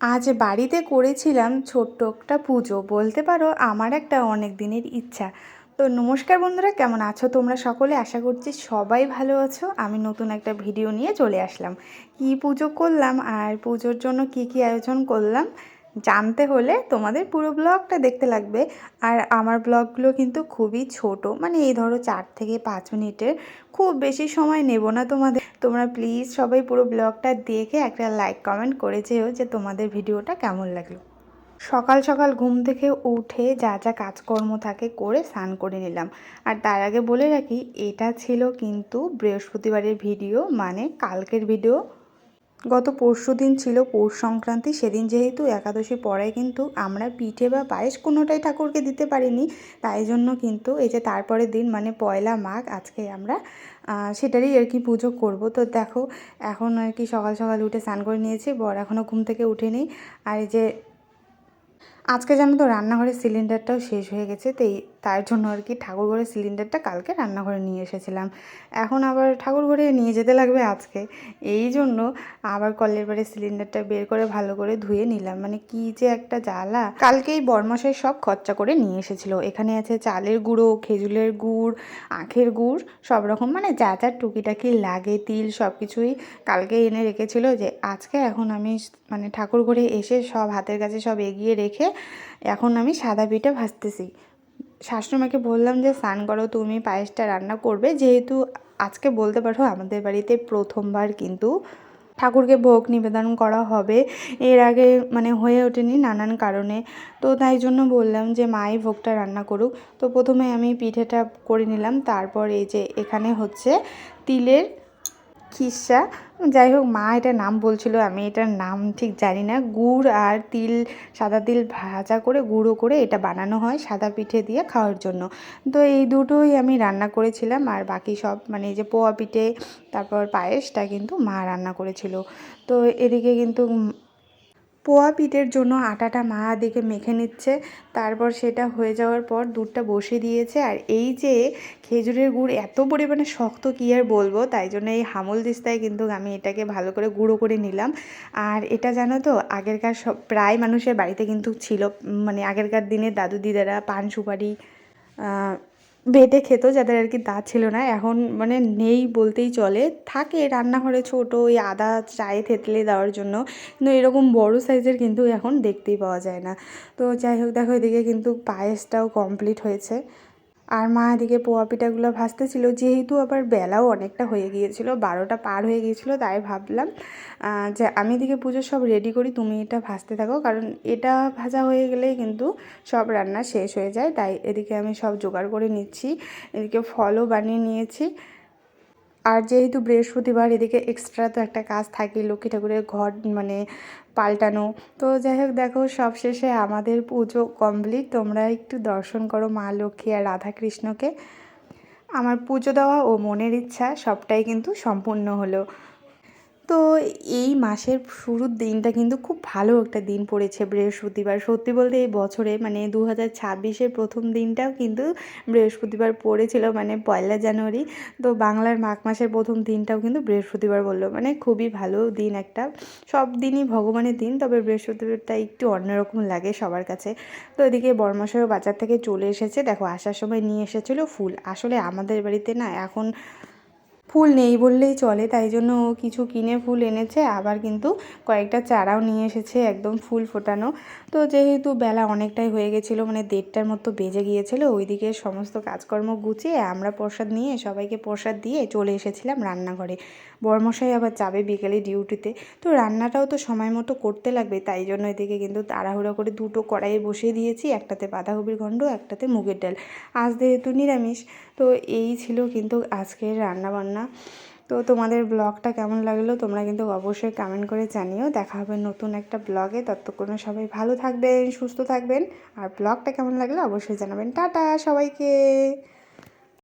আজ বাড়িতে করেছিলাম ছোট্ট একটা পুজো। বলতে পারো আমার একটা অনেক দিনের ইচ্ছা। তো নমস্কার বন্ধুরা, কেমন আছো তোমরা সকলে? আশা করছি সবাই ভালো আছো। আমি নতুন একটা ভিডিও নিয়ে চলে আসলাম। কি পুজো করলাম আর পুজোর জন্য কি কি আয়োজন করলাম জানতে হলে তোমাদের পুরো ব্লগটা দেখতে লাগবে। আর আমার ব্লগগুলো কিন্তু খুবই ছোট। মানে এই ধরো চার থেকে পাঁচ মিনিটের। খুব বেশি সময় নেব না তোমাদের তোমরা প্লিজ সবাই পুরো ব্লগটা দেখে একটা লাইক কমেন্ট করে যেও যে তোমাদের ভিডিওটা কেমন লাগল। সকাল সকাল ঘুম থেকে উঠে যা যা কাজকর্ম থাকে করে স্নান করে নিলাম। আর তার আগে বলে রাখি, এটা ছিল কিন্তু বৃহস্পতিবারের ভিডিও মানে কালকের ভিডিও গত পরশু দিন ছিল পৌষ সংক্রান্তি, সেদিন যেহেতু একাদশী পড়ায় কিন্তু আমরা পিঠে বা পায়েস কোনোটাই ঠাকুরকে দিতে পারিনি। তাই জন্য কিন্তু এই যে তারপরের দিন মানে পয়লা মাঘ, আজকে আমরা সেটারই আর কি পুজো করব। তো দেখো, এখন আর কি সকাল সকাল উঠে স্নান করে নিয়েছি, বর এখনও ঘুম থেকে উঠেনি। আর এই যে আজকে জানো তো রান্নাঘরের সিলিন্ডারটাও শেষ হয়ে গেছে, তো এই তার জন্য আর কি ঠাকুরঘরের সিলিন্ডারটা কালকে রান্নাঘরে নিয়ে এসেছিলাম। এখন আবার ঠাকুরঘরে নিয়ে যেতে লাগবে আজকে। এই জন্য আবার কলের বাড়ির সিলিন্ডারটা বের করে ভালো করে ধুয়ে নিলাম। মানে কি যে একটা জ্বালা। কালকেই বরমাসাই সব খরচা করে নিয়ে এসেছিল। এখানে আছে চালের গুঁড়ো, খেজুরের গুড়, আখের গুড়, সব রকম। মানে যা যা টুকিটাকি লাগে, তিল সব কিছুই কালকে এনে রেখেছিল যে আজকে এখন আমি মানে ঠাকুর ঘরে এসে সব হাতের কাছে সব এগিয়ে রেখে এখন আমি সাদা পিঠে ভাজতেছি। শাশুড়িমাকে বললাম যে, স্নান করো, তুমি পায়েসটা রান্না করবে। যেহেতু আজকে বলতে পারো আমাদের বাড়িতে প্রথমবার কিন্তু ঠাকুরকে ভোগ নিবেদন করা হবে। এর আগে মানে হয়ে ওঠেনি নানান কারণে। তো তাই জন্য বললাম যে, মাই ভোগটা রান্না করুক। তো প্রথমে আমি পিঠেটা করে নিলাম। তারপর এই যে এখানে হচ্ছে তিলের খিসা। যাই হোক মা এটার নাম বলছিল, আমি এটার নাম ঠিক জানি না। গুড় আর তিল, সাদা তিল ভাজা করে, গুঁড়ো করে এটা বানানো হয় সাদা পিঠে দিয়ে খাওয়ার জন্য। তো এই দুটোই আমি রান্না করেছিলাম আর বাকি সব মানে এই যে পোয়া পিঠে, তারপর পায়েসটা কিন্তু মা রান্না করেছিল। তো এদিকে কিন্তু পোয়া পিঠের জন্য আটাটা মা দিকে মেখে নিচ্ছে। তারপর সেটা হয়ে যাওয়ার পর দুধটা বসে দিয়েছে। আর এই যে খেজুরের গুড় এত পরিমাণে শক্ত কী আর বলব, তাই জন্য এই হামল দিস্তায় কিন্তু আমি এটাকে ভালো করে গুঁড়ো করে নিলাম। আর এটা জানো তো, আগেরকার সব, প্রায় মানুষের বাড়িতে কিন্তু ছিল মানে আগেরকার দিনে দাদু দিদারা পান সুপারি বেটে খেত যাদের আর কি দাঁত ছিল না। এখন মানে নেই বলতেই চলে। থাকে রান্নাঘরে ছোট ওই আদা চায়ে থেতলে দেওয়ার জন্য। কিন্তু এরকম বড় সাইজের কিন্তু এখন দেখতেই পাওয়া যায় না। তো যাই হোক, দেখো এদিকে কিন্তু পায়েসটাও কমপ্লিট হয়েছে। আর মা এদিকে পোয়া পিঠাগুলো ভাজতেছিল, যেহেতু আবার বেলাও অনেকটা হয়ে গিয়েছিল, বারোটা পার হয়ে গিয়েছিল, তাই ভাবলাম যে আমি এদিকে পুজো সব রেডি করি, তুমি এটা ভাজতে থাকো, কারণ এটা ভাজা হয়ে গেলেই কিন্তু সব রান্না শেষ হয়ে যায়, তাই এদিকে আমি সব জোগাড় করে নিচ্ছি, এদিকে ফলও বানিয়ে নিয়েছি। আর যেহেতু বৃহস্পতিবার, এদিকে এক্সট্রা তো একটা কাজ থাকে, লক্ষ্মী ঠাকুরের ঘর মানে পাল্টানো। তো যাই হোক, দেখো সবশেষে আমাদের পুজো কমপ্লিট তোমরা একটু দর্শন করো মা লক্ষ্মী আর রাধাকৃষ্ণকে। আমার পুজো দেওয়া ও মনের ইচ্ছা সবটাই কিন্তু সম্পূর্ণ হলো। তো এই মাসের শুরুর দিনটা কিন্তু খুব ভালো একটা দিন পড়েছে বৃহস্পতিবার। সত্যি বলতে এই বছরে মানে দু হাজার ছাব্বিশের প্রথম দিনটাও কিন্তু বৃহস্পতিবার পড়েছিল মানে পয়লা জানুয়ারি। তো বাংলার মাঘ মাসের প্রথম দিনটাও কিন্তু বৃহস্পতিবার বলল মানে খুবই ভালো দিন একটা। সব দিনই ভগবানের দিন, তবে বৃহস্পতিবারটা একটু অন্যরকম লাগে সবার কাছে। তো এদিকে বর্মশাইও বাজার থেকে চলে এসেছে, দেখো আসার সময় নিয়ে এসেছিল ফুল। আসলে আমাদের বাড়িতে না এখন ফুল নেই বললেই চলে, তাই জন্য ও কিছু কিনে ফুল এনেছে। আবার কিন্তু কয়েকটা চারাও নিয়ে এসেছে একদম ফুল ফোটানো। তো যেহেতু বেলা অনেকটাই হয়ে গেছিল মানে দেড়টার মতো বেজে গিয়েছিল, ওইদিকে সমস্ত কাজকর্ম গুছিয়ে আমরা প্রসাদ নিয়ে সবাইকে প্রসাদ দিয়ে চলে এসেছিলাম রান্নাঘরে। বরমশাই আবার যাবে বিকেলে ডিউটিতে। তো রান্নাটাও তো সময় মতো করতে লাগবে, তাই জন্য এদিকে কিন্তু তাড়াহুড়ো করে দুটো কড়াইয়ে বসিয়ে দিয়েছি, একটাতে বাঁধাকপির ঘণ্ড একটাতে মুগের ডাল। আজ যেহেতু নিরামিষ, তো এই ছিল কিন্তু আজকের রান্নাবান্না। তো তোমাদের ব্লগটা কেমন লাগল তোমরা কিন্তু অবশ্যই কমেন্ট করে জানিও। দেখা হবে নতুন একটা ব্লগে। ততক্ষণে সবাই ভালো থাকবেন, সুস্থ থাকবেন। আর ব্লগটা কেমন লাগল অবশ্যই জানাবেন। টাটা সবাইকে।